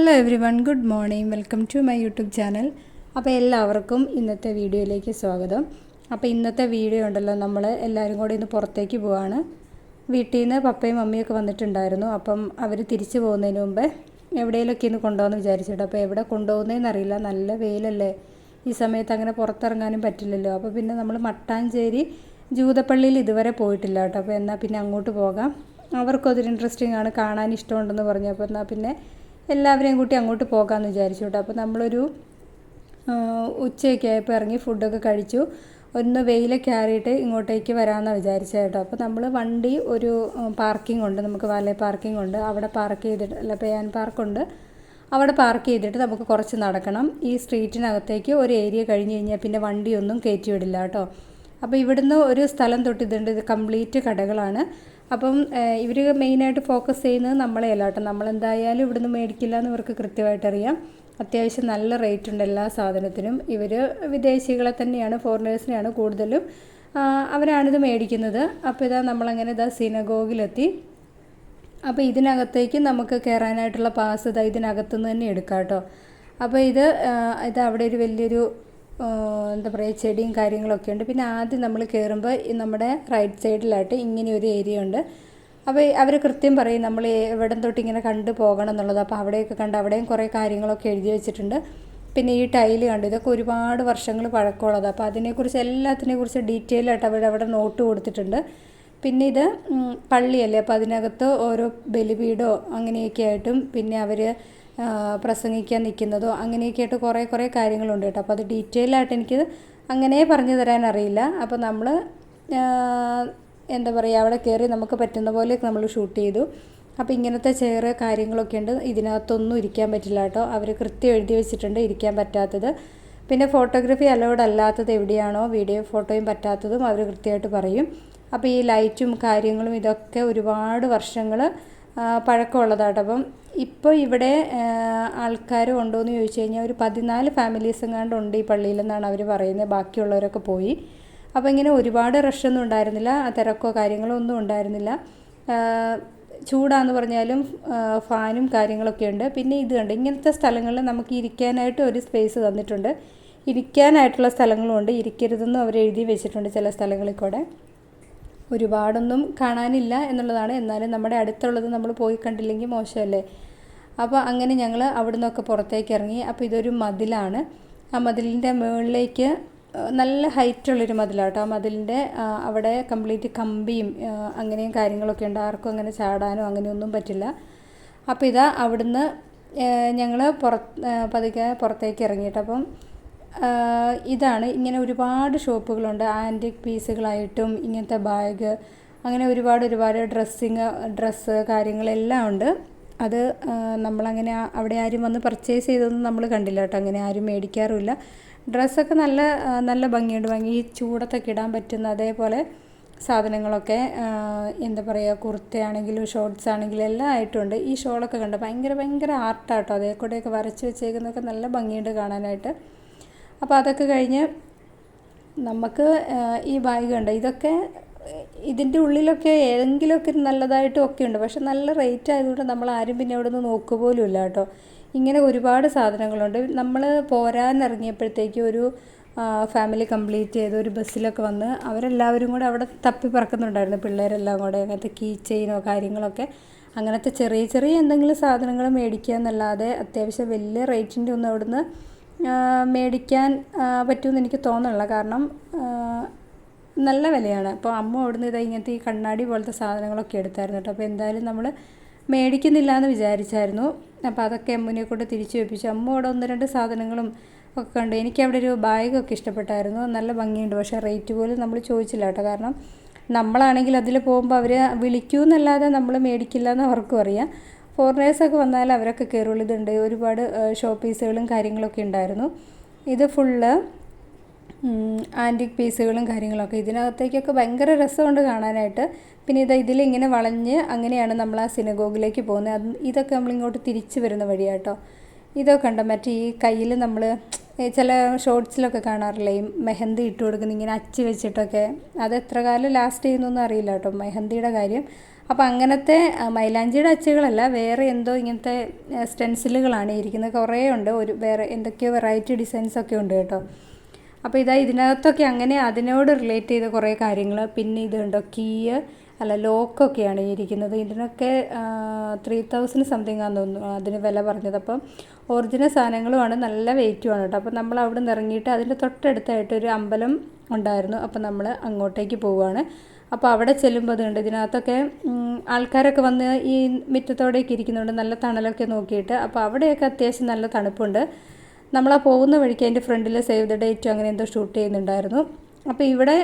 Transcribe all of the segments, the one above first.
Hello everyone good morning welcome to my YouTube channel അപ്പോൾ എല്ലാവർക്കും ഇന്നത്തെ വീഡിയോയിലേക്ക് സ്വാഗതം. അപ്പോൾ ഇന്നത്തെ വീഡിയോ ഉണ്ടല്ലോ നമ്മൾ എല്ലാവരും കൂടി ഇന്ന് പുറത്തേക്ക് പോവാണ്. വീട്ടിൽ നിന്ന് പപ്പയും മമ്മിയൊക്കെ വന്നിട്ടുണ്ടായിരുന്നു. അപ്പം അവർ തിരിച്ചു പോകുന്നതിന് മുമ്പ് എവിടെയെങ്കിലുമൊക്കെ ഇന്ന് കൊണ്ടുപോകാമെന്ന് വിചാരിച്ചിട്ട്. അപ്പോൾ എവിടെ കൊണ്ടുപോകുന്നതെന്ന് അറിയില്ല നല്ല വെയിലല്ലേ. ഈ സമയത്ത് അങ്ങനെ പുറത്തിറങ്ങാനും പറ്റില്ലല്ലോ. അപ്പോൾ പിന്നെ നമ്മൾ മട്ടാഞ്ചേരി ജൂതപ്പള്ളിയിൽ ഇതുവരെ പോയിട്ടില്ല കേട്ടോ. അപ്പോൾ എന്നാൽ പിന്നെ അങ്ങോട്ട് പോകാം. അവർക്കും അതൊരു ഇൻട്രസ്റ്റിംഗ് ആണ്. കാണാൻ ഇഷ്ടമുണ്ടെന്ന് പറഞ്ഞു. അപ്പോൾ എന്നാൽ പിന്നെ എല്ലാവരെയും കൂട്ടി അങ്ങോട്ട് പോകാമെന്ന് വിചാരിച്ചു കേട്ടോ. അപ്പോൾ നമ്മളൊരു ഉച്ചയൊക്കെ ആയപ്പോൾ ഇറങ്ങി ഫുഡൊക്കെ കഴിച്ചു. ഒന്ന് വെയിലൊക്കെ ആറിയിട്ട് ഇങ്ങോട്ടേക്ക് വരാമെന്നാണ് വിചാരിച്ചത് കേട്ടോ. അപ്പോൾ നമ്മൾ വണ്ടി ഒരു പാർക്കിംഗ് ഉണ്ട്. നമുക്ക് വാലേ പാർക്കിംഗ് ഉണ്ട്. അവിടെ പാർക്ക് ചെയ്തിട്ട് അല്ല പേയാൻ പാർക്കുണ്ട് അവിടെ പാർക്ക് ചെയ്തിട്ട് നമുക്ക് കുറച്ച് നടക്കണം. ഈ സ്ട്രീറ്റിനകത്തേക്ക് ഒരു ഏരിയ കഴിഞ്ഞ് കഴിഞ്ഞാൽ പിന്നെ വണ്ടിയൊന്നും കയറ്റി വിടില്ല കേട്ടോ. അപ്പോൾ ഇവിടുന്ന് ഒരു സ്ഥലം തൊട്ട് ഇതുണ്ട്. ഇത് കംപ്ലീറ്റ് കടകളാണ്. അപ്പം ഇവർ മെയിനായിട്ട് ഫോക്കസ് ചെയ്യുന്നത് നമ്മളെ അല്ല കേട്ടോ. നമ്മളെന്തായാലും ഇവിടുന്ന് മേടിക്കില്ല എന്ന് ഇവർക്ക് കൃത്യമായിട്ട് അറിയാം അത്യാവശ്യം നല്ല റേറ്റ് ഉണ്ട് എല്ലാ സാധനത്തിനും. ഇവർ വിദേശികളെ തന്നെയാണ് ഫോറിനേഴ്സിനെയാണ് കൂടുതലും അവരാണിത് മേടിക്കുന്നത്. അപ്പോൾ ഇതാ നമ്മളങ്ങനെ ഇതാ സിനഗോഗിലെത്തി അപ്പോൾ ഇതിനകത്തേക്ക് നമുക്ക് കയറാനായിട്ടുള്ള പാസ് ഇതാ ഇതിനകത്തുനിന്ന് തന്നെ എടുക്കാം കേട്ടോ. അപ്പോൾ ഇത് ഇത് അവിടെ ഒരു വലിയൊരു എന്താ പറയുക ചെടിയും കാര്യങ്ങളൊക്കെ ഉണ്ട്. പിന്നെ ആദ്യം നമ്മൾ കയറുമ്പോൾ നമ്മുടെ റൈറ്റ് സൈഡിലായിട്ട് ഇങ്ങനെ ഒരു ഏരിയ ഉണ്ട്. അപ്പോൾ അവർ കൃത്യം പറയും നമ്മൾ എവിടം തൊട്ട് ഇങ്ങനെ കണ്ടു പോകണം എന്നുള്ളത്. അപ്പോൾ അവിടെയൊക്കെ കണ്ട് അവിടെയും കുറേ കാര്യങ്ങളൊക്കെ എഴുതി വെച്ചിട്ടുണ്ട്. പിന്നെ ഈ ടൈൽ കണ്ടു ഇതൊക്കെ ഒരുപാട് വർഷങ്ങൾ പഴക്കമുള്ളത്. അപ്പോൾ അതിനെക്കുറിച്ച് എല്ലാത്തിനെ കുറിച്ച് ഡീറ്റെയിൽ ആയിട്ട് അവർ അവിടെ നോട്ട് കൊടുത്തിട്ടുണ്ട്. പിന്നെ ഇത് പള്ളിയല്ലേ? അപ്പോൾ അതിനകത്ത് ഓരോ ബലിപീഠോ അങ്ങനെയൊക്കെ ആയിട്ടും പിന്നെ അവർ പ്രസംഗിക്കാൻ നിൽക്കുന്നതോ അങ്ങനെയൊക്കെ ആയിട്ട് കുറേ കുറേ കാര്യങ്ങളുണ്ട് കേട്ടോ. അപ്പോൾ അത് ഡീറ്റെയിൽ ആയിട്ട് എനിക്ക് അങ്ങനെ പറഞ്ഞു തരാൻ അറിയില്ല. അപ്പോൾ നമ്മൾ എന്താ പറയുക അവിടെ കയറി നമുക്ക് പറ്റുന്ന പോലെ നമ്മൾ ഷൂട്ട് ചെയ്തു. അപ്പോൾ ഇങ്ങനത്തെ ചെയറ് കാര്യങ്ങളൊക്കെ ഉണ്ട്. ഇതിനകത്തൊന്നും ഇരിക്കാൻ പറ്റില്ല കേട്ടോ. അവർ കൃത്യം എഴുതി വെച്ചിട്ടുണ്ട് ഇരിക്കാൻ പറ്റാത്തത്. പിന്നെ ഫോട്ടോഗ്രാഫി അലോഡ് അല്ലാത്തത് എവിടെയാണോ വീഡിയോ ഫോട്ടോയും പറ്റാത്തതും അവർ കൃത്യമായിട്ട് പറയും. അപ്പോൾ ഈ ലൈറ്റും കാര്യങ്ങളും ഇതൊക്കെ ഒരുപാട് വർഷങ്ങൾ പഴക്കമുള്ളതാട്ടോ. അപ്പം ഇപ്പോൾ ഇവിടെ ആൾക്കാർ ഉണ്ടോ എന്ന് ചോദിച്ചു കഴിഞ്ഞാൽ ഒരു പതിനാല് ഫാമിലീസ് എങ്ങാണ്ട് ഉണ്ട് ഈ പള്ളിയിലെന്നാണ് അവർ പറയുന്നത്. ബാക്കിയുള്ളവരൊക്കെ പോയി. അപ്പോൾ ഇങ്ങനെ ഒരുപാട് റഷൊന്നും ഉണ്ടായിരുന്നില്ല. തിരക്കോ കാര്യങ്ങളോ ഒന്നും ഉണ്ടായിരുന്നില്ല. ചൂടാന്ന് പറഞ്ഞാലും ഫാനും കാര്യങ്ങളൊക്കെ ഉണ്ട്. പിന്നെ ഇത് കണ്ട് ഇങ്ങനത്തെ സ്ഥലങ്ങളിൽ നമുക്ക് ഇരിക്കാനായിട്ട് ഒരു സ്പേസ് തന്നിട്ടുണ്ട്. ഇരിക്കാനായിട്ടുള്ള സ്ഥലങ്ങളും ഉണ്ട് ഇരിക്കരുതെന്നും അവർ എഴുതി വെച്ചിട്ടുണ്ട് ചില സ്ഥലങ്ങളിൽ കൂടെ. ഒരുപാടൊന്നും കാണാനില്ല എന്നുള്ളതാണ്. എന്നാലും നമ്മുടെ അടുത്തുള്ളത് നമ്മൾ പോയി കണ്ടില്ലെങ്കിൽ മോശമല്ലേ? അപ്പോൾ അങ്ങനെ ഞങ്ങൾ അവിടെ നിന്നൊക്കെ പുറത്തേക്ക് ഇറങ്ങി. അപ്പോൾ ഇതൊരു മതിലാണ്. ആ മതിലിന്റെ മുകളിലേക്ക് നല്ല ഹൈറ്റുള്ളൊരു മതിലാണ് കേട്ടോ ആ മതിലിന്റെ അവിടെ കംപ്ലീറ്റ് കമ്പിയും അങ്ങനെയും കാര്യങ്ങളൊക്കെ ഉണ്ട്. ആർക്കും അങ്ങനെ ചാടാനോ അങ്ങനെയൊന്നും പറ്റില്ല. അപ്പോൾ ഇതാ അവിടുന്ന് ഞങ്ങൾ പുറ പതുക്കെ പുറത്തേക്ക് ഇറങ്ങിയിട്ട് അപ്പം ആഹ് ഇതാണ്. ഇങ്ങനെ ഒരുപാട് ഷോപ്പുകളുണ്ട്. ആന്റിക് പീസുകളായിട്ടും ഇങ്ങനത്തെ ബാഗ് അങ്ങനെ ഒരുപാട് ഒരുപാട് ഡ്രസ്സിങ് ഡ്രസ്സ് കാര്യങ്ങളെല്ലാം ഉണ്ട്. അത് നമ്മളങ്ങനെ അവിടെ ആരും വന്ന് പർച്ചേസ് ചെയ്തൊന്നും നമ്മൾ കണ്ടില്ല കേട്ടോ. അങ്ങനെ ആരും മേടിക്കാറുമില്ല. ഡ്രസ്സൊക്കെ നല്ല നല്ല ഭംഗിയുണ്ട്. ഭംഗി ചൂടത്തൊക്കെ ഇടാൻ പറ്റുന്ന അതേപോലെ സാധനങ്ങളൊക്കെ എന്താ പറയുക കുർത്തയാണെങ്കിലും ഷോർട്ട്സ് ആണെങ്കിലും എല്ലാം ആയിട്ടുണ്ട്. ഈ ഷോളൊക്കെ കണ്ട് ഭയങ്കര ഭയങ്കര ആർട്ടാട്ടോ. അതേ കൂടെയൊക്കെ വരച്ച് വെച്ചേക്കുന്നതൊക്കെ നല്ല ഭംഗിയുണ്ട് കാണാനായിട്ട്. അപ്പോൾ അതൊക്കെ കഴിഞ്ഞ് നമുക്ക് ഈ ബാഗ് ഉണ്ട് ഇതൊക്കെ ഇതിന്റെ ഉള്ളിലൊക്കെ ഏതെങ്കിലുമൊക്കെ നല്ലതായിട്ടും ഒക്കെ ഉണ്ട്. പക്ഷെ നല്ല റേറ്റ് ആയതുകൊണ്ട് നമ്മൾ ആരും പിന്നെ അവിടെ നിന്ന് നോക്കുക പോലും ഇല്ല കേട്ടോ. ഇങ്ങനെ ഒരുപാട് സാധനങ്ങളുണ്ട്. നമ്മൾ പോരാനിറങ്ങിയപ്പോഴത്തേക്കും ഒരു ഫാമിലി കംപ്ലീറ്റ് ചെയ്ത് ഒരു ബസ്സിലൊക്കെ വന്ന് അവരെല്ലാവരും കൂടെ അവിടെ തപ്പി പറക്കുന്നുണ്ടായിരുന്നു. പിള്ളേരെല്ലാം കൂടെ അങ്ങനത്തെ കീ ചെയിനോ കാര്യങ്ങളൊക്കെ. അങ്ങനത്തെ ചെറിയ ചെറിയ എന്തെങ്കിലും സാധനങ്ങൾ മേടിക്കുക എന്നല്ലാതെ അത്യാവശ്യം വലിയ റേറ്റിന്റെ ഒന്നും അവിടുന്ന് മേടിക്കാൻ പറ്റുമെന്ന് എനിക്ക് തോന്നുന്നില്ല കാരണം നല്ല വിലയാണ്. അപ്പോൾ അമ്മ അവിടുന്ന് ഇതാ ഇങ്ങനത്തെ ഈ കണ്ണാടി പോലത്തെ സാധനങ്ങളൊക്കെ എടുത്തായിരുന്നു കേട്ടോ. അപ്പോൾ എന്തായാലും നമ്മൾ മേടിക്കുന്നില്ല എന്ന് വിചാരിച്ചായിരുന്നു. അപ്പോൾ അതൊക്കെ അമ്മുവിനെ കൊണ്ട് തിരിച്ചു വെപ്പിച്ചു. അമ്മ അവിടെ ഒന്ന് രണ്ട് സാധനങ്ങളും ഒക്കെ കണ്ടു എനിക്ക് അവിടെ ഒരു ബാഗൊക്കെ ഇഷ്ടപ്പെട്ടായിരുന്നു. നല്ല ഭംഗിയുണ്ട്. പക്ഷേ റേറ്റ് പോലും നമ്മൾ ചോദിച്ചില്ല കേട്ടോ. കാരണം നമ്മളാണെങ്കിൽ അതിൽ പോകുമ്പോൾ അവർ വിളിക്കൂ എന്നല്ലാതെ നമ്മൾ മേടിക്കില്ല എന്ന് അവർക്കും അറിയാം. ഫോറിനേഴ്സൊക്കെ വന്നാൽ അവരൊക്കെ കയറുള്ളൂ ഇതുണ്ട് ഒരുപാട് ഷോ പീസുകളും കാര്യങ്ങളൊക്കെ ഉണ്ടായിരുന്നു. ഇത് ഫുള്ള് ആന്റിക് പീസുകളും കാര്യങ്ങളൊക്കെ. ഇതിനകത്തേക്കൊക്കെ ഭയങ്കര രസമുണ്ട് കാണാനായിട്ട്. പിന്നെ ഇത് ഇതിലിങ്ങനെ വളഞ്ഞ് അങ്ങനെയാണ് നമ്മൾ ആ സിനഗോഗിലേക്ക് പോകുന്നത്. അത് ഇതൊക്കെ നമ്മളിങ്ങോട്ട് തിരിച്ചു വരുന്ന വഴിയാട്ടോ. ഇതൊക്കെ ഉണ്ടോ മറ്റേ ഈ കയ്യിൽ നമ്മൾ ചില ഷോർട്സിലൊക്കെ കാണാറില്ലേ? ഈ മെഹന്തി ഇട്ട് കൊടുക്കുന്ന ഇങ്ങനെ അച്ചി വെച്ചിട്ടൊക്കെ. അത് എത്ര കാലം ലാസ്റ്റ് ചെയ്യുന്നൊന്നും അറിയില്ല കേട്ടോ. മെഹന്തിയുടെ കാര്യം. അപ്പോൾ അങ്ങനത്തെ മൈലാഞ്ചിയുടെ അച്ചുകളല്ല വേറെ എന്തോ ഇങ്ങനത്തെ സ്റ്റെൻസിലുകളാണ് ഇരിക്കുന്നത്. കുറേ ഉണ്ട് ഒരു വേറെ എന്തൊക്കെയോ വെറൈറ്റി ഡിസൈൻസ് ഒക്കെ ഉണ്ട് കേട്ടോ. അപ്പോൾ ഇതാ ഇതിനകത്തൊക്കെ അങ്ങനെ അതിനോട് റിലേറ്റ് ചെയ്ത കുറേ കാര്യങ്ങൾ. പിന്നെ ഇതുണ്ടോ കീയ് അല്ല ലോക്കൊക്കെയാണ് ഇരിക്കുന്നത്. ഇതിനൊക്കെ ത്രീ തൗസൻഡ് സംതിങ് ആണെന്ന് തോന്നുന്നു അതിന് വില പറഞ്ഞത്. അപ്പം ഒറിജിനൽ സാധനങ്ങളുമാണ് നല്ല വെയിറ്റുമാണ് കേട്ടോ. അപ്പോൾ നമ്മൾ അവിടെ നിന്ന് ഇറങ്ങിയിട്ട് അതിന്റെ തൊട്ടടുത്തായിട്ട് ഒരു അമ്പലം ഉണ്ടായിരുന്നു. അപ്പോൾ നമ്മൾ അങ്ങോട്ടേക്ക് പോവുകയാണ്. അപ്പോൾ അവിടെ ചെല്ലുമ്പോൾ അതുണ്ട്. ഇതിനകത്തൊക്കെ ആൾക്കാരൊക്കെ വന്ന് ഈ മിറ്റത്തോടെയൊക്കെ ഇരിക്കുന്നുണ്ട്. നല്ല തണലൊക്കെ നോക്കിയിട്ട്. അപ്പോൾ അവിടെയൊക്കെ അത്യാവശ്യം നല്ല തണുപ്പുണ്ട്. നമ്മൾ ആ പോകുന്ന വഴിക്ക് അതിന്റെ ഫ്രണ്ടിൽ സേവ് ദ ഡേറ്റും അങ്ങനെ എന്തോ ഷൂട്ട് ചെയ്യുന്നുണ്ടായിരുന്നു. അപ്പോൾ ഇവിടെ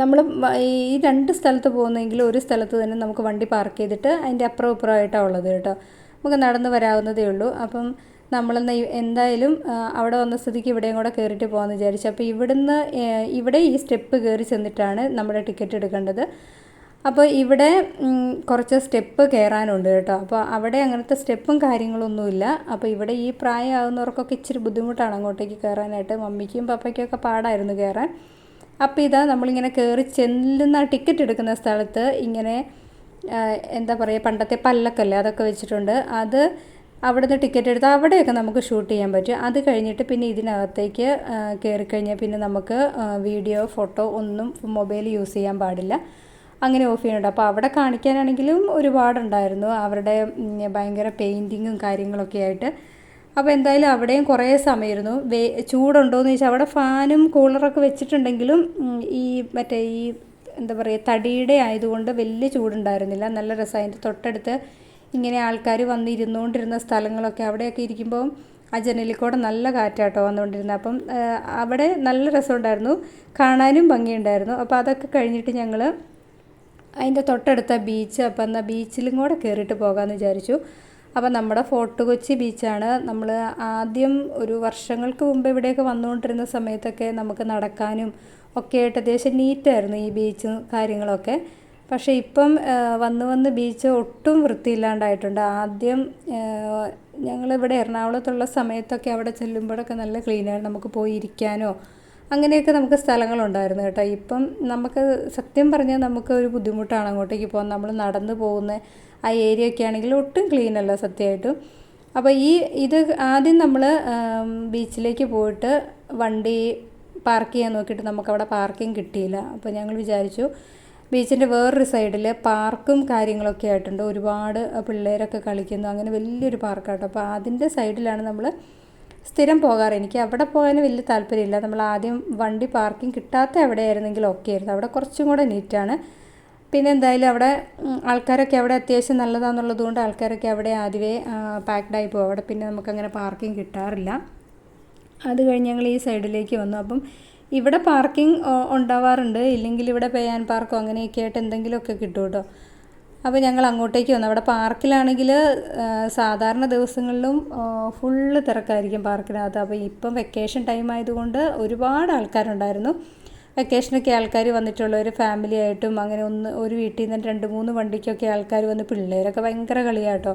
നമ്മൾ ഈ രണ്ട് സ്ഥലത്ത് പോകുന്നെങ്കിൽ ഒരു സ്ഥലത്ത് തന്നെ നമുക്ക് വണ്ടി പാർക്ക് ചെയ്തിട്ട് അതിന്റെ അപ്പുറം ഇപ്പുറമായിട്ടാണ് ഉള്ളത് കേട്ടോ. നമുക്ക് നടന്ന് വരാവുന്നതേ ഉള്ളൂ. അപ്പം നമ്മളെന്ന് എന്തായാലും അവിടെ വന്ന സ്ഥിതിക്ക് ഇവിടെയും കൂടെ കയറിയിട്ട് പോകാമെന്ന് വിചാരിച്ചു. അപ്പോൾ ഇവിടുന്ന് ഇവിടെ ഈ സ്റ്റെപ്പ് കയറി ചെന്നിട്ടാണ് നമ്മുടെ ടിക്കറ്റ് എടുക്കേണ്ടത്. അപ്പോൾ ഇവിടെ കുറച്ച് സ്റ്റെപ്പ് കയറാനുണ്ട് കേട്ടോ. അപ്പോൾ അവിടെ അങ്ങനത്തെ സ്റ്റെപ്പും കാര്യങ്ങളൊന്നുമില്ല അപ്പോൾ ഇവിടെ ഈ പ്രായമാകുന്നവർക്കൊക്കെ ഇച്ചിരി ബുദ്ധിമുട്ടാണ് അങ്ങോട്ടേക്ക് കയറാനായിട്ട്. മമ്മിക്കും പപ്പയ്ക്കൊക്കെ പാടായിരുന്നു കയറാൻ. അപ്പോൾ ഇതാ നമ്മളിങ്ങനെ കയറി ചെല്ലുന്ന ടിക്കറ്റ് എടുക്കുന്ന സ്ഥലത്ത് ഇങ്ങനെ എന്താ പറയുക പണ്ടത്തെ പല്ലക്കല്ലേ അതൊക്കെ വെച്ചിട്ടുണ്ട്. അത് അവിടുന്ന് ടിക്കറ്റ് എടുത്ത് അവിടെയൊക്കെ നമുക്ക് ഷൂട്ട് ചെയ്യാൻ പറ്റും. അത് കഴിഞ്ഞിട്ട് പിന്നെ ഇതിനകത്തേക്ക് കയറി കഴിഞ്ഞാൽ പിന്നെ നമുക്ക് വീഡിയോ ഫോട്ടോ ഒന്നും മൊബൈൽ യൂസ് ചെയ്യാൻ പാടില്ല. അങ്ങനെ ഓഫ് ചെയ്യുന്നുണ്ട്. അപ്പോൾ അവിടെ കാണിക്കാനാണെങ്കിലും ഒരുപാടുണ്ടായിരുന്നു. അവരുടെ ഭയങ്കര പെയിന്റിങ്ങും കാര്യങ്ങളൊക്കെ ആയിട്ട്. അപ്പോൾ എന്തായാലും അവിടെയും കുറേ സമയമായിരുന്നു. വേ ചൂടുണ്ടോയെന്ന് ചോദിച്ചാൽ അവിടെ ഫാനും കൂളറൊക്കെ വെച്ചിട്ടുണ്ടെങ്കിലും ഈ മറ്റേ ഈ എന്താ പറയുക തടിയുടെ ആയതുകൊണ്ട് വലിയ ചൂടുണ്ടായിരുന്നില്ല. നല്ല രസമായി തൊട്ടടുത്ത് ഇങ്ങനെ ആൾക്കാർ വന്നിരുന്നുകൊണ്ടിരുന്ന സ്ഥലങ്ങളൊക്കെ അവിടെയൊക്കെ ഇരിക്കുമ്പോൾ ആ ജനലിൽ കൂടെ നല്ല കാറ്റാട്ടോ വന്നുകൊണ്ടിരുന്നത്. അപ്പം അവിടെ നല്ല രസമുണ്ടായിരുന്നു. കാണാനും ഭംഗിയുണ്ടായിരുന്നു. അപ്പോൾ അതൊക്കെ കഴിഞ്ഞിട്ട് ഞങ്ങൾ അതിന്റെ തൊട്ടടുത്ത ബീച്ച് അപ്പം എന്നാൽ ബീച്ചിലും കൂടെ കയറിയിട്ട് പോകാമെന്ന് വിചാരിച്ചു. അപ്പം നമ്മുടെ ഫോർട്ട് കൊച്ചി ബീച്ചാണ് നമ്മൾ ആദ്യം ഒരു വർഷങ്ങൾക്ക് മുമ്പ് ഇവിടെയൊക്കെ വന്നുകൊണ്ടിരുന്ന സമയത്തൊക്കെ നമുക്ക് നടക്കാനും ഒക്കെ അത്യാവശ്യം നീറ്റായിരുന്നു ഈ ബീച്ചും കാര്യങ്ങളൊക്കെ. പക്ഷേ ഇപ്പം വന്ന് വന്ന് ബീച്ച് ഒട്ടും വൃത്തിയില്ലാണ്ടായിട്ടുണ്ട്. ആദ്യം ഞങ്ങളിവിടെ എറണാകുളത്തുള്ള സമയത്തൊക്കെ അവിടെ ചെല്ലുമ്പോഴൊക്കെ നല്ല ക്ലീനാണ്. നമുക്ക് പോയി ഇരിക്കാനോ അങ്ങനെയൊക്കെ നമുക്ക് സ്ഥലങ്ങളുണ്ടായിരുന്നു കേട്ടോ. ഇപ്പം നമുക്ക് സത്യം പറഞ്ഞാൽ നമുക്ക് ഒരു ബുദ്ധിമുട്ടാണ് അങ്ങോട്ടേക്ക് പോകാൻ. നമ്മൾ നടന്നു പോകുന്ന ആ ഏരിയ ഒക്കെ ആണെങ്കിൽ ഒട്ടും ക്ലീൻ അല്ല സത്യമായിട്ടും. അപ്പോൾ ഈ ഇത് ആദ്യം നമ്മൾ ബീച്ചിലേക്ക് പോയിട്ട് വണ്ടി പാർക്ക് ചെയ്യാൻ നോക്കിയിട്ട് നമുക്ക് അവിടെ പാർക്കിംഗ് കിട്ടിയില്ല. അപ്പോൾ ഞങ്ങൾ വിചാരിച്ചു ബീച്ചിന്റെ വേറൊരു സൈഡിൽ പാർക്കും കാര്യങ്ങളൊക്കെ ആയിട്ടുണ്ട്. ഒരുപാട് പിള്ളേരൊക്കെ കളിക്കുന്നു. അങ്ങനെ വലിയൊരു പാർക്കാട്ടോ അപ്പോൾ അതിന്റെ സൈഡിലാണ് നമ്മൾ സ്ഥിരം പോകാറ്. എനിക്ക് അവിടെ പോകാൻ വലിയ താല്പര്യമില്ല. നമ്മൾ ആദ്യം വണ്ടി പാർക്കിംഗ് കിട്ടാത്ത എവിടെയായിരുന്നെങ്കിൽ ഓക്കെ ആയിരുന്നു. അവിടെ കുറച്ചും കൂടെ നീറ്റാണ് പിന്നെ എന്തായാലും അവിടെ ആൾക്കാരൊക്കെ അവിടെ അത്യാവശ്യം നല്ലതാണെന്നുള്ളത് കൊണ്ട് ആൾക്കാരൊക്കെ അവിടെ ആദ്യമേ പാക്ഡായി പോകും. അവിടെ പിന്നെ നമുക്കങ്ങനെ പാർക്കിംഗ് കിട്ടാറില്ല. അത് കഴിഞ്ഞ് ഞങ്ങൾ ഈ സൈഡിലേക്ക് വന്നു. അപ്പം ഇവിടെ പാർക്കിംഗ് ഉണ്ടാവാറുണ്ട്. ഇല്ലെങ്കിൽ ഇവിടെ പേയാൻ പാർക്കോ അങ്ങനെയൊക്കെ ആയിട്ട് എന്തെങ്കിലുമൊക്കെ കിട്ടും കേട്ടോ. അപ്പോൾ ഞങ്ങൾ അങ്ങോട്ടേക്ക് വന്നു. അവിടെ പാർക്കിലാണെങ്കിൽ സാധാരണ ദിവസങ്ങളിലും ഫുള്ള് തിരക്കായിരിക്കും പാർക്കിനകത്ത്. അപ്പോൾ ഇപ്പം വെക്കേഷൻ ടൈം ആയതുകൊണ്ട് ഒരുപാട് ആൾക്കാരുണ്ടായിരുന്നു. വെക്കേഷനൊക്കെ ആൾക്കാർ വന്നിട്ടുള്ളവർ ഫാമിലി ആയിട്ടും അങ്ങനെ ഒന്ന് ഒരു വീട്ടിൽ നിന്ന് രണ്ട് മൂന്ന് വണ്ടിക്കൊക്കെ ആൾക്കാർ വന്ന് പിള്ളേരൊക്കെ ഭയങ്കര കളിയാട്ടോ.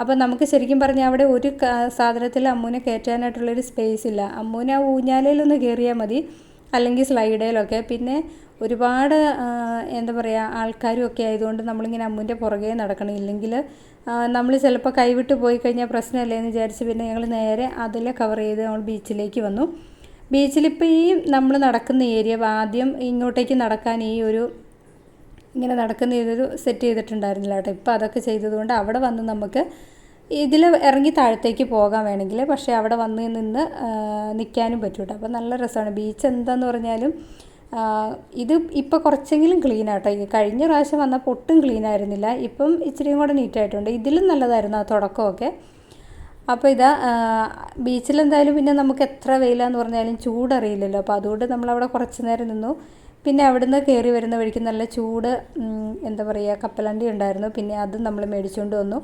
അപ്പോൾ നമുക്ക് ശരിക്കും പറഞ്ഞാൽ അവിടെ ഒരു സാധനത്തിൽ അമ്മൂനെ കയറ്റാനായിട്ടുള്ളൊരു സ്പേസ് ഇല്ല. അമ്മൂനെ ആ ഊഞ്ഞാലയിലൊന്ന് കയറിയാൽ മതി. അല്ലെങ്കിൽ സ്ലൈഡേലൊക്കെ. പിന്നെ ഒരുപാട് എന്താ പറയുക ആൾക്കാരും ഒക്കെ ആയതുകൊണ്ട് നമ്മളിങ്ങനെ അമ്മുവിന്റെ പുറകെ നടക്കണം. ഇല്ലെങ്കിൽ നമ്മൾ ചിലപ്പോൾ കൈവിട്ട് പോയി കഴിഞ്ഞാൽ പ്രശ്നമല്ലേ എന്ന് വിചാരിച്ച് പിന്നെ ഞങ്ങൾ നേരെ അതിലെ കവർ ചെയ്ത് നമ്മൾ ബീച്ചിലേക്ക് വന്നു. ബീച്ചിലിപ്പോൾ ഈ നമ്മൾ നടക്കുന്ന ഏരിയ ആദ്യം ഇങ്ങോട്ടേക്ക് നടക്കാൻ ഈ ഒരു ഇങ്ങനെ നടക്കുന്ന ഇതൊരു സെറ്റ് ചെയ്തിട്ടുണ്ടായിരുന്നില്ല കേട്ടോ. ഇപ്പോൾ അതൊക്കെ ചെയ്തതുകൊണ്ട് അവിടെ വന്ന് നമുക്ക് ഇതിൽ ഇറങ്ങി താഴത്തേക്ക് പോകാൻ വേണമെങ്കിൽ പക്ഷേ അവിടെ വന്ന് നിന്ന് നിൽക്കാനും പറ്റും കേട്ടോ അപ്പോൾ നല്ല രസമാണ്. ബീച്ച് എന്താന്ന് പറഞ്ഞാലും ഇത് ഇപ്പോൾ കുറച്ചെങ്കിലും ക്ലീൻ ആട്ടോ. കഴിഞ്ഞ പ്രാവശ്യം വന്നപ്പോൾ പൊട്ടും ക്ലീൻ ആയിരുന്നില്ല. ഇപ്പം ഇച്ചിരിയും കൂടെ നീറ്റായിട്ടുണ്ട് ഇതിലും നല്ലതായിരുന്നു ആ തുടക്കമൊക്കെ. അപ്പോൾ ഇതാ ബീച്ചിൽ എന്തായാലും പിന്നെ നമുക്ക് എത്ര വെയിലാന്ന് പറഞ്ഞാലും ചൂടറിയില്ലല്ലോ. അപ്പോൾ അതുകൊണ്ട് നമ്മളവിടെ കുറച്ച് നേരം നിന്നു. പിന്നെ അവിടുന്ന് കയറി വരുന്ന വഴിക്ക് നല്ല ചൂട് എന്താ പറയുക കപ്പലണ്ടി ഉണ്ടായിരുന്നു. പിന്നെ അത് നമ്മൾ മേടിച്ചുകൊണ്ട് വന്നു.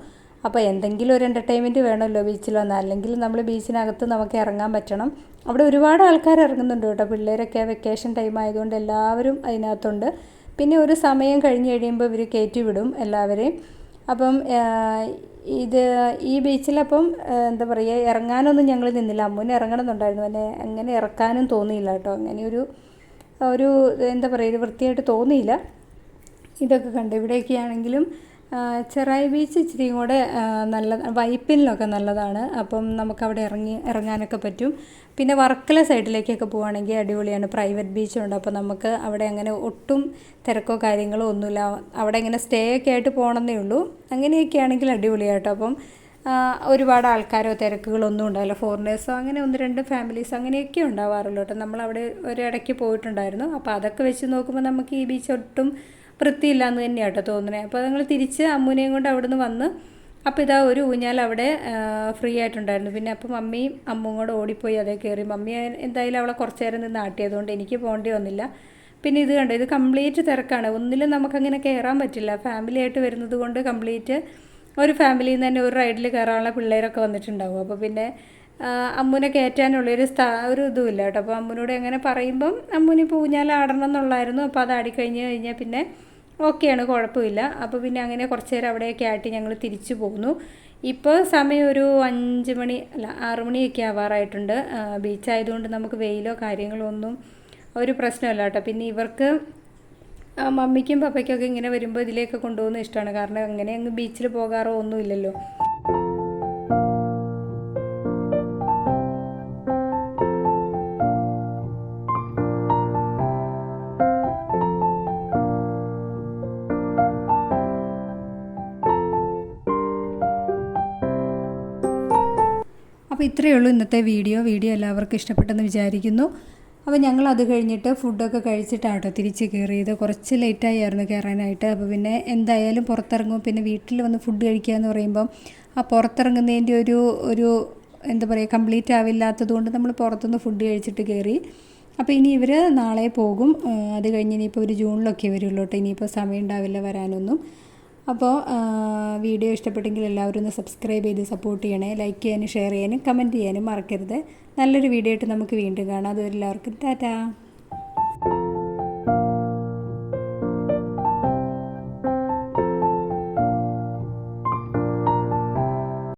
അപ്പോൾ എന്തെങ്കിലും ഒരു എന്റർടൈൻമെന്റ് വേണമല്ലോ ബീച്ചിൽ വന്നാൽ. അല്ലെങ്കിൽ നമ്മൾ ബീച്ചിനകത്ത് നമുക്ക് ഇറങ്ങാൻ പറ്റണം. അവിടെ ഒരുപാട് ആൾക്കാർ ഇറങ്ങുന്നുണ്ട് കേട്ടോ. പിള്ളേരൊക്കെ വെക്കേഷൻ ടൈം ആയതുകൊണ്ട് എല്ലാവരും അതിനകത്തുണ്ട്. പിന്നെ ഒരു സമയം കഴിഞ്ഞ് കഴിയുമ്പോൾ ഇവർ കയറ്റി വിടും എല്ലാവരെയും. അപ്പം ഇത് ഈ ബീച്ചിലപ്പം എന്താ പറയുക ഇറങ്ങാനൊന്നും ഞങ്ങൾ നിന്നില്ല. അമ്മൂന് ഇറങ്ങണമെന്നുണ്ടായിരുന്നു. എന്നെ അങ്ങനെ ഇറക്കാനും തോന്നിയില്ല കേട്ടോ. അങ്ങനെ ഒരു ഒരു എന്താ പറയുക ഇത് വൃത്തിയായിട്ട് തോന്നിയില്ല. ഇതൊക്കെ കണ്ട്. ഇവിടെയൊക്കെ ആണെങ്കിലും ചെറായി ബീച്ച് ഇച്ചിരിയും കൂടെ നല്ല വൈപ്പിനിലൊക്കെ നല്ലതാണ്. അപ്പം നമുക്കവിടെ ഇറങ്ങി ഇറങ്ങാനൊക്കെ പറ്റും. പിന്നെ വർക്കല സൈഡിലേക്കൊക്കെ പോവുകയാണെങ്കിൽ അടിപൊളിയാണ്. പ്രൈവറ്റ് ബീച്ചുണ്ട്. അപ്പോൾ നമുക്ക് അവിടെ അങ്ങനെ ഒട്ടും തിരക്കോ കാര്യങ്ങളോ ഒന്നുമില്ല. അവിടെ ഇങ്ങനെ സ്റ്റേ ഒക്കെ ആയിട്ട് പോകണമെന്നേ ഉള്ളൂ. അങ്ങനെയൊക്കെ ആണെങ്കിൽ അടിപൊളിയാട്ടോ. അപ്പം ഒരുപാട് ആൾക്കാരോ തിരക്കുകളോ ഒന്നും ഉണ്ടാവില്ല. ഫോറിനേഴ്സോ അങ്ങനെ ഒന്ന് രണ്ട് ഫാമിലീസ് അങ്ങനെയൊക്കെ ഉണ്ടാവാറുള്ളൂ കേട്ടോ. നമ്മളവിടെ ഒരിടയ്ക്ക് പോയിട്ടുണ്ടായിരുന്നു. അപ്പോൾ അതൊക്കെ വെച്ച് നോക്കുമ്പോൾ നമുക്ക് ഈ ബീച്ച് ഒട്ടും വൃത്തിയില്ല എന്ന് തന്നെയാണ് കേട്ടോ തോന്നുന്നത് അപ്പോൾ ഞങ്ങൾ തിരിച്ച് അമ്മൂനെയും കൊണ്ട് അവിടെ നിന്ന് വന്ന് അപ്പോൾ ഇതാ ഒരു ഊഞ്ഞാൽ അവിടെ ഫ്രീ ആയിട്ടുണ്ടായിരുന്നു. പിന്നെ അപ്പം മമ്മിയും അമ്മും കൂടെ ഓടിപ്പോയി അതേ കയറി മമ്മി എന്തായാലും അവളെ കുറച്ച് നേരം നിന്ന് ആട്ടിയതുകൊണ്ട് എനിക്ക് പോകേണ്ടി വന്നില്ല. പിന്നെ ഇത് കണ്ടോ ഇത് കംപ്ലീറ്റ് തിരക്കാണ്. ഒന്നിലും നമുക്കങ്ങനെ കയറാൻ പറ്റില്ല. ഫാമിലി ആയിട്ട് വരുന്നത് കൊണ്ട് കംപ്ലീറ്റ് ഒരു ഫാമിലിയിൽ നിന്ന് തന്നെ ഒരു റൈഡിൽ കയറാനുള്ള പിള്ളേരൊക്കെ വന്നിട്ടുണ്ടാവും. അപ്പോൾ പിന്നെ അമ്മുനെ കയറ്റാനുള്ളൊരു സ്ഥാ ഒരു ഇതുമില്ല കേട്ടോ. അപ്പോൾ അമ്മുനോട് എങ്ങനെ പറയുമ്പം അമ്മുനിപ്പോൾ ഊഞ്ഞാൽ ആടണം എന്നുള്ളായിരുന്നു. അപ്പോൾ അത് ആടിക്കഴിഞ്ഞ് കഴിഞ്ഞാൽ പിന്നെ ഓക്കെയാണ് കുഴപ്പമില്ല. അപ്പോൾ പിന്നെ അങ്ങനെ കുറച്ച് നേരം അവിടെയൊക്കെ ആയിട്ട് ഞങ്ങൾ തിരിച്ചു പോന്നു. ഇപ്പോൾ സമയം ഒരു അഞ്ച് മണി അല്ല ആറ് മണിയൊക്കെ ആവാറായിട്ടുണ്ട്. ബീച്ചായതുകൊണ്ട് നമുക്ക് വെയിലോ കാര്യങ്ങളോ ഒന്നും ഒരു പ്രശ്നമല്ല കേട്ടോ. പിന്നെ ഇവർക്ക് മമ്മിക്കും പപ്പയ്ക്കൊക്കെ ഇങ്ങനെ വരുമ്പോൾ ഇതിലേക്ക് കൊണ്ടുപോകുന്നത് ഇഷ്ടമാണ്. കാരണം അങ്ങനെ അങ്ങ് ബീച്ചിൽ പോകാറോ ഒന്നുമില്ലല്ലോ അപ്പോൾ ഇത്രയേ ഉള്ളൂ ഇന്നത്തെ വീഡിയോ. വീഡിയോ എല്ലാവർക്കും ഇഷ്ടപ്പെട്ടെന്ന് വിചാരിക്കുന്നു. അപ്പോൾ ഞങ്ങൾ അത് കഴിഞ്ഞിട്ട് ഫുഡൊക്കെ കഴിച്ചിട്ടാട്ടോ തിരിച്ച് കയറിയത്. കുറച്ച് ലേറ്റായിരുന്നു കയറാനായിട്ട്. അപ്പോൾ പിന്നെ എന്തായാലും പുറത്തിറങ്ങും. പിന്നെ വീട്ടിൽ വന്ന് ഫുഡ് കഴിക്കുക എന്ന് പറയുമ്പം ആ പുറത്തിറങ്ങുന്നതിന്റെ ഒരു ഒരു എന്താ പറയുക കംപ്ലീറ്റ് ആവില്ലാത്തത് കൊണ്ട് നമ്മൾ പുറത്തുനിന്ന് ഫുഡ് കഴിച്ചിട്ട് കയറി. അപ്പോൾ ഇനി ഇവർ നാളെ പോകും. അത് കഴിഞ്ഞ് ഇനിയിപ്പോൾ ഒരു ജൂണിലൊക്കെ വരുള്ളൂ കേട്ടോ. ഇനിയിപ്പോൾ സമയം ഉണ്ടാവില്ല വരാനൊന്നും. അപ്പോൾ വീഡിയോ ഇഷ്ടപ്പെട്ടെങ്കിൽ എല്ലാവരും ഒന്ന് സബ്സ്ക്രൈബ് ചെയ്ത് സപ്പോർട്ട് ചെയ്യണേ ലൈക്ക് ചെയ്യാനും ഷെയർ ചെയ്യാനും കമന്റ് ചെയ്യാനും മറക്കരുത്. നല്ലൊരു വീഡിയോ ആയിട്ട് നമുക്ക് വീണ്ടും കാണാം. അതുവരെ എല്ലാവർക്കും ടാറ്റാ.